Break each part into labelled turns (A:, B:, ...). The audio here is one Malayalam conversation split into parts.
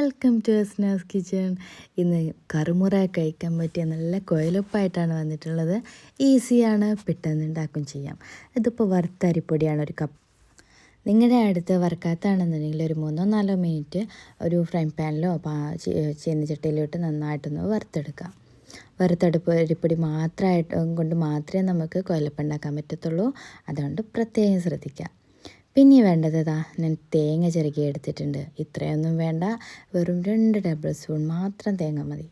A: വെൽക്കം ടു എസ്നാസ് കിച്ചൺ ഇന്ന് കറുമുറ കഴിക്കാൻ പറ്റിയ നല്ല കുഴലപ്പായിട്ടാണ് വന്നിട്ടുള്ളത്. ഈസിയാണ് പെട്ടെന്ന് ഉണ്ടാക്കും ചെയ്യാം. ഇതിപ്പോൾ വറുത്ത അരിപ്പൊടിയാണ് ഒരു കപ്പ് നിങ്ങളുടെ അടുത്ത് വറുക്കാത്താണെന്നുണ്ടെങ്കിൽ ഒരു മൂന്നോ നാലോ മിനിറ്റ് ഒരു ഫ്രൈ പാനിലോ ചീനച്ചട്ടിയിലോ ഇട്ട് നന്നായിട്ടൊന്ന് വറുത്തെടുക്കാം. വറുത്തടുപ്പ് അരിപ്പൊടി മാത്രമായിട്ട് കൊണ്ട് മാത്രമേ നമുക്ക് കൊയലപ്പുണ്ടാക്കാൻ പറ്റത്തുള്ളൂ. അതുകൊണ്ട് പ്രത്യേകം ശ്രദ്ധിക്കാം. പിന്നെ വേണ്ടത് ഇതാ ഞാൻ തേങ്ങ ചിരകി എടുത്തിട്ടുണ്ട്. ഇത്രയൊന്നും വേണ്ട. വെറും രണ്ട് ടേബിൾ സ്പൂൺ മാത്രം തേങ്ങ മതി.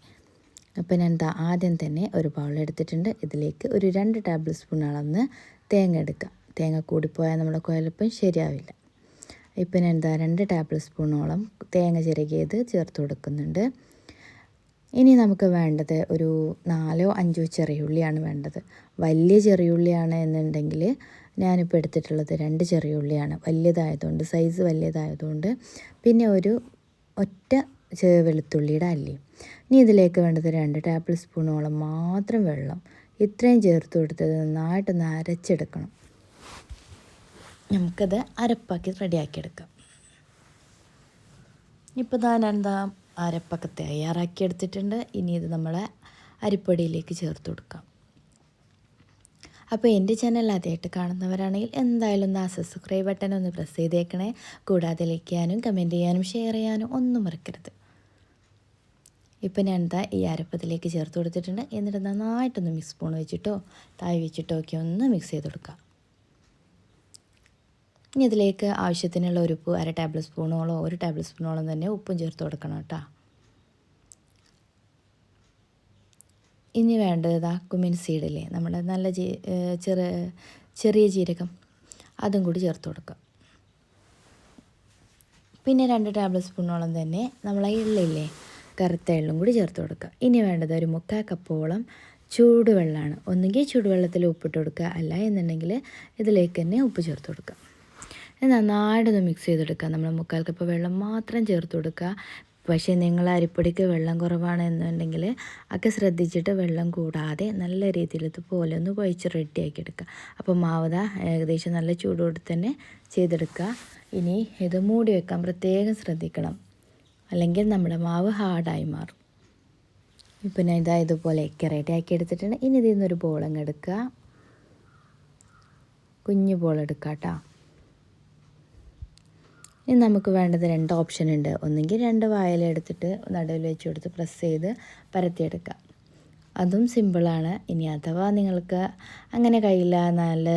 A: അപ്പോൾ ഞാൻ എന്താ ആദ്യം തന്നെ ഒരു ബൗൾ എടുത്തിട്ടുണ്ട്. ഇതിലേക്ക് ഒരു രണ്ട് ടേബിൾ സ്പൂൺ അളന്ന് തേങ്ങ എടുക്കാം. തേങ്ങ കൂടിപ്പോയാൽ നമ്മുടെ കുഴലപ്പം ശരിയാവില്ല. ഇപ്പം ഞാൻ എന്താ രണ്ട് ടേബിൾ സ്പൂണോളം തേങ്ങ ചിരകിയത് ചേർത്ത് കൊടുക്കുന്നുണ്ട്. ഇനി നമുക്ക് വേണ്ടത് ഒരു നാലോ അഞ്ചോ ചെറിയുള്ളിയാണ് വേണ്ടത്. വലിയ ചെറിയുള്ളിയാണ് എന്നുണ്ടെങ്കിൽ ഞാനിപ്പോൾ എടുത്തിട്ടുള്ളത് രണ്ട് ചെറിയ ഉള്ളിയാണ്. വലിയതായതുകൊണ്ട് സൈസ് വലിയതായതുകൊണ്ട് പിന്നെ ഒരു ഒറ്റ വെളുത്തുള്ളിയുടെ അല്ലി. ഇനി ഇതിലേക്ക് വേണ്ടത് രണ്ട് ടേബിൾ സ്പൂണോളം മാത്രം വെള്ളം. ഇത്രയും ചേർത്ത് കൊടുത്തത് നന്നായിട്ടൊന്ന് അരച്ചെടുക്കണം. നമുക്കത് അരപ്പാക്കി റെഡിയാക്കിയെടുക്കാം. ഇപ്പോൾ ഞാൻ എന്താ അരപ്പൊക്കെ തയ്യാറാക്കി എടുത്തിട്ടുണ്ട് ഇനി ഇത് നമ്മളെ അരിപ്പൊടിയിലേക്ക് ചേർത്ത് കൊടുക്കാം. അപ്പോൾ എന്റെ ചാനൽ ആദ്യമായിട്ട് കാണുന്നവരാണെങ്കിൽ എന്തായാലും ഒന്ന് ആ സബ്സ്ക്രൈബ് ബട്ടൺ ഒന്ന് പ്രസ് ചെയ്തേക്കണേ. കൂടാതെ ലൈക്കാനും കമന്റ് ചെയ്യാനും ഷെയർ ചെയ്യാനും ഒന്നും മറക്കരുത്. ഇപ്പം ഞാൻ എന്താ ഈ അരപ്പത്തിലേക്ക് ചേർത്ത് കൊടുത്തിട്ടുണ്ട്. എന്നിട്ട് നന്നായിട്ടൊന്ന് മിക്സ് സ്പൂൺ വെച്ചിട്ടോ തായ് വെച്ചിട്ടോ ഒക്കെ ഒന്ന് മിക്സ് ചെയ്ത് കൊടുക്കാം ഇനി ഇതിലേക്ക് ആവശ്യത്തിനുള്ള ഒരു ഉപ്പ് അര ടേബിൾ സ്പൂണോളോ ഒരു ടേബിൾ സ്പൂണോളം തന്നെ ഉപ്പും ചേർത്ത് കൊടുക്കണം കേട്ടോ. ഇനി വേണ്ടത് ഇതാ കുമിൻ സീഡില്ലേ നമ്മുടെ നല്ല ജീ ചെറു ചെറിയ ജീരകം. അതും കൂടി ചേർത്ത് കൊടുക്കുക. പിന്നെ രണ്ട് ടേബിൾ സ്പൂണോളം തന്നെ നമ്മളെ എള്ളില്ലേ കറുത്ത എള്ളും കൂടി ചേർത്ത് കൊടുക്കുക. ഇനി വേണ്ടത് ഒരു മുക്കാൽ കപ്പോളം ചൂടുവെള്ളമാണ് ഒന്നുകിൽ ചൂടുവെള്ളത്തിൽ ഉപ്പിട്ട് കൊടുക്കുക. അല്ല എന്നുണ്ടെങ്കിൽ ഇതിലേക്ക് തന്നെ ഉപ്പ് ചേർത്ത് കൊടുക്കുക. നന്നായിട്ടൊന്ന് മിക്സ് ചെയ്തെടുക്കുക. നമ്മൾ മുക്കാൽ കപ്പ് വെള്ളം മാത്രം ചേർത്ത് കൊടുക്കുക. പക്ഷേ നിങ്ങൾ അരിപ്പൊടിക്ക് വെള്ളം കുറവാണ് എന്നുണ്ടെങ്കിൽ ഒക്കെ ശ്രദ്ധിച്ചിട്ട് വെള്ളം കൂടാതെ നല്ല രീതിയിൽ ഇതുപോലെ ഒന്ന് കുഴച്ച് റെഡിയാക്കി എടുക്കുക. അപ്പോൾ മാവത ഏകദേശം നല്ല ചൂടോടെ തന്നെ ചെയ്തെടുക്കുക. ഇനി ഇത് മൂടി വെക്കാൻ പ്രത്യേകം ശ്രദ്ധിക്കണം. അല്ലെങ്കിൽ നമ്മുടെ മാവ് ഹാർഡായി മാറും. ഇപ്പം ഞാൻ ഇതാ ഇതുപോലെയൊക്കെ റെഡിയാക്കി എടുത്തിട്ടുണ്ട്. ഇനി ഇതിൽ നിന്നൊരു ബോളങ്ങ് എടുക്കുക. കുഞ്ഞു ബോൾ എടുക്കാം കേട്ടോ. ഇനി നമുക്ക് വേണ്ടത് രണ്ട് ഓപ്ഷൻ ഉണ്ട്. ഒന്നെങ്കിൽ രണ്ട് വായലെടുത്തിട്ട് നടുവിൽ വെച്ച് കൊടുത്ത് പ്രസ് ചെയ്ത് പരത്തിയെടുക്കാം അതും സിമ്പിളാണ് ഇനി അഥവാ നിങ്ങൾക്ക് അങ്ങനെ കഴിയില്ല നല്ല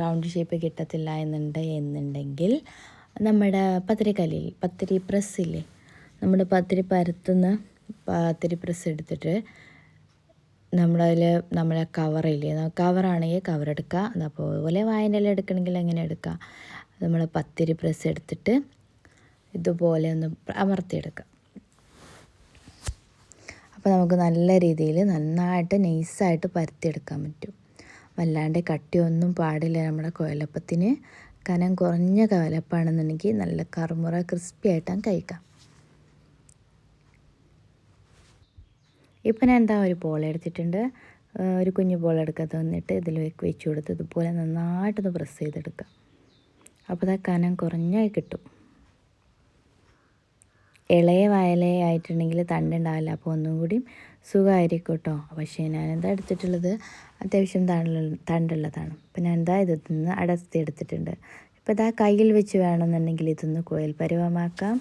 A: റൗണ്ട് ഷേപ്പ് കിട്ടത്തില്ല എന്നുണ്ട് എന്നുണ്ടെങ്കിൽ നമ്മുടെ പത്തിരിക്കല്ലിൽ പത്തിരി പ്രസ്സില്ലേ നമ്മുടെ പത്തിരി പരത്തുന്ന പത്തിരി പ്രസ് എടുത്തിട്ട് നമ്മളതിൽ നമ്മളെ കവറില്ലേ കവറാണെങ്കിൽ കവർ എടുക്കുക. അതുപോലെ വായനയിൽ എടുക്കണമെങ്കിൽ അങ്ങനെ എടുക്കുക? നമ്മൾ പത്തിരി പ്രസ് എടുത്തിട്ട് ഇതുപോലെ ഒന്ന് അമർത്തിയെടുക്കാം. അപ്പോൾ നമുക്ക് നല്ല രീതിയിൽ നന്നായിട്ട് നൈസായിട്ട് പരത്തിയെടുക്കാൻ പറ്റും. വല്ലാണ്ട് കട്ടിയൊന്നും പാടില്ല നമ്മുടെ കുഴലപ്പത്തിന് കനം കുറഞ്ഞ കുഴലപ്പാണെന്നുണ്ടെങ്കിൽ നല്ല കറുമുറ ക്രിസ്പി ആയിട്ടാണ് കഴിക്കാം. ഇപ്പം ഞാൻ എന്താ ഒരു ബോൾ എടുത്തിട്ടുണ്ട്. ഒരു കുഞ്ഞു ബോൾ എടുക്കാത്ത വന്നിട്ട് ഇതിൽ വെച്ച് കൊടുത്ത് ഇതുപോലെ നന്നായിട്ടൊന്ന് പ്രസ് ചെയ്തെടുക്കാം. അപ്പോൾ അത് കനം കുറഞ്ഞായി കിട്ടും. ഇളയ വയലയായിട്ടുണ്ടെങ്കിൽ തണ്ടുണ്ടാവില്ല അപ്പോൾ ഒന്നും കൂടി സുഖമായിരിക്കും കേട്ടോ. പക്ഷേ ഞാനെന്താ എടുത്തിട്ടുള്ളത്? അത്യാവശ്യം തണ്ടുള്ള തണ്ടുള്ളതാണ്. അപ്പോൾ ഞാൻ എന്താ ഇതിൽ നിന്ന് എടുത്തിട്ടുണ്ട്. ഇപ്പോൾ ഇതാ കയ്യിൽ വെച്ച് വേണമെന്നുണ്ടെങ്കിൽ ഇതൊന്ന് കോയൽ പരുവമാക്കാം.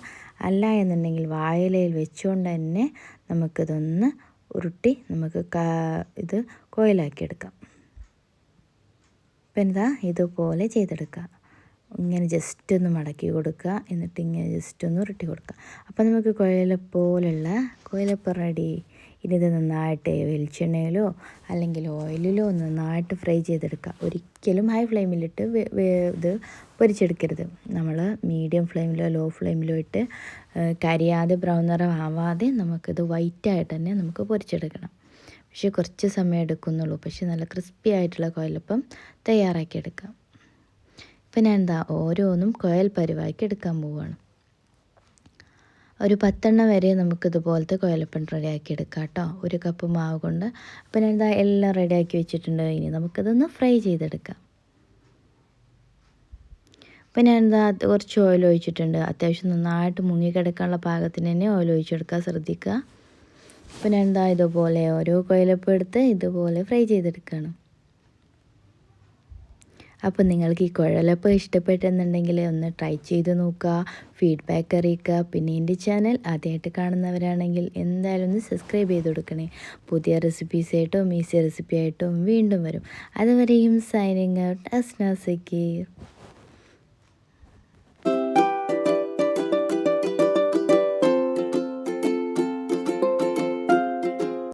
A: അല്ല എന്നുണ്ടെങ്കിൽ വായലയിൽ വെച്ചുകൊണ്ട് തന്നെ നമുക്കിതൊന്ന് ഉരുട്ടി നമുക്ക് ഇത് കോയിലാക്കിയെടുക്കാം ഇപ്പം എന്താ ഇതുപോലെ ചെയ്തെടുക്കാം. ഇങ്ങനെ ജസ്റ്റ് ഒന്ന് മടക്കി കൊടുക്കുക. എന്നിട്ട് ഇങ്ങനെ ജസ്റ്റ് ഒന്ന് ഉരുട്ടി കൊടുക്കുക. അപ്പോൾ നമുക്ക് കുഴലപ്പോലുള്ള കുഴലപ്പം റെഡി ഇനി ഇത് നന്നായിട്ട് വെളിച്ചെണ്ണയിലോ അല്ലെങ്കിൽ ഓയിലിലോ നന്നായിട്ട് ഫ്രൈ ചെയ്തെടുക്കുക. ഒരിക്കലും ഹൈ ഫ്ലെയിമിലിട്ട് ഇത് പൊരിച്ചെടുക്കരുത്. നമ്മൾ മീഡിയം ഫ്ലെയിമിലോ ലോ ഫ്ലെയിമിലോ ഇട്ട് കരിയാതെ ബ്രൗൺ നിറം ആവാതെ നമുക്കിത് വൈറ്റായിട്ട് തന്നെ നമുക്ക് പൊരിച്ചെടുക്കണം. പക്ഷേ കുറച്ച് സമയം എടുക്കുന്നുള്ളൂ. പക്ഷേ നല്ല ക്രിസ്പി ആയിട്ടുള്ള കുഴലപ്പം തയ്യാറാക്കിയെടുക്കാം ഇപ്പം ഞാൻ എന്താ ഓരോന്നും കുഴൽ പരിവാക്കി എടുക്കാൻ പോവുകയാണ് ഒരു പത്തെണ്ണം വരെ നമുക്കിതുപോലത്തെ കുഴലപ്പം റെഡിയാക്കി എടുക്കാം കേട്ടോ ഒരു കപ്പ് മാവ് കൊണ്ട്. അപ്പം ഞാൻ എന്താ എല്ലാം റെഡിയാക്കി വെച്ചിട്ടുണ്ട്. ഇനി നമുക്കിതൊന്ന് ഫ്രൈ ചെയ്തെടുക്കാം. അപ്പം ഞാൻ എന്താ കുറച്ച് ഓയിൽ ഒഴിച്ചിട്ടുണ്ട്. അത്യാവശ്യം നന്നായിട്ട് മുങ്ങിക്കിടക്കാനുള്ള പാകത്തിന് തന്നെ ഓയിൽ ഒഴിച്ചെടുക്കാൻ ശ്രദ്ധിക്കുക. അപ്പം ഞാൻ എന്താ ഇതുപോലെ ഓരോ കുഴലപ്പം എടുത്ത് ഇതുപോലെ ഫ്രൈ ചെയ്തെടുക്കുകയാണ്. അപ്പോൾ നിങ്ങൾക്ക് ഈ കുഴലപ്പം ഇഷ്ടപ്പെട്ടെന്നുണ്ടെങ്കിൽ ഒന്ന് ട്രൈ ചെയ്ത് നോക്കുക ഫീഡ്ബാക്ക് അറിയിക്കുക. പിന്നെ എന്റെ ചാനൽ ആദ്യമായിട്ട് കാണുന്നവരാണെങ്കിൽ എന്തായാലും ഒന്ന് സബ്സ്ക്രൈബ് ചെയ്ത് കൊടുക്കണേ. പുതിയ റെസിപ്പീസ് ആയിട്ടും ഈസി റെസിപ്പി ആയിട്ടും വീണ്ടും വരും. അതുവരെയും സൈനിങ് ഔട്ട് അസ്നാസിക്ക്